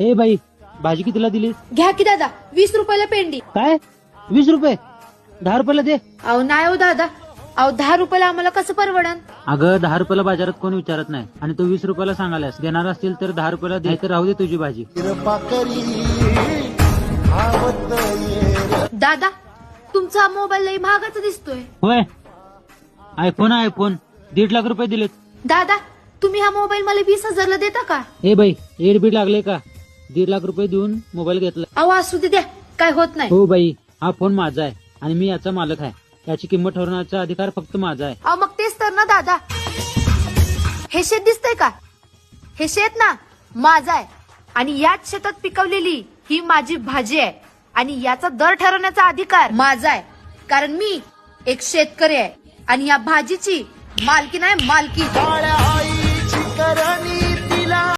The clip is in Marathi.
हे बाई भाजी कितीला दिली घ्या की दादा वीस रुपयाला पेंडी. काय? वीस रुपये? दहा रुपयाला दे. अहो नाही हो दादा. अहो दहा रुपयाला आम्हाला कसं परवडन? अगं दहा रुपयाला बाजारात कोण विचारत नाही. आणि तो वीस रुपयाला सांगायलास देणार असतील तर दहा रुपयाला दे. तर राहू दे तुझी भाजी. दादा तुमचा मोबाईल लई महागाचा दिसतोय. होय. आयफोन आयफोन दीड लाख रुपये दिलेत. दादा तुम्ही हा मोबाईल मला वीस हजारला देता का? ए बाई एड बीड लागले का? दीड लाख रुपये देऊन मोबाईल घेतला. अहो असू दे द्या. काय होत नाही. हो बाई हा फोन माझा आहे आणि मी याचा मालक आहे. याची किंमत ठरवण्याचा अधिकार फक्त माझा आहे. अहो मग तेच तर ना दादा. हे शेत दिसतंय का? हे शेत ना माझं आहे. आणि याच शेतात पिकवलेली ही माझी भाजी आहे. आणि याचा दर ठरवण्याचा अधिकार माझा आहे. कारण मी एक शेतकरी आहे. आणि या भाजीची मालकी. नाही मालकी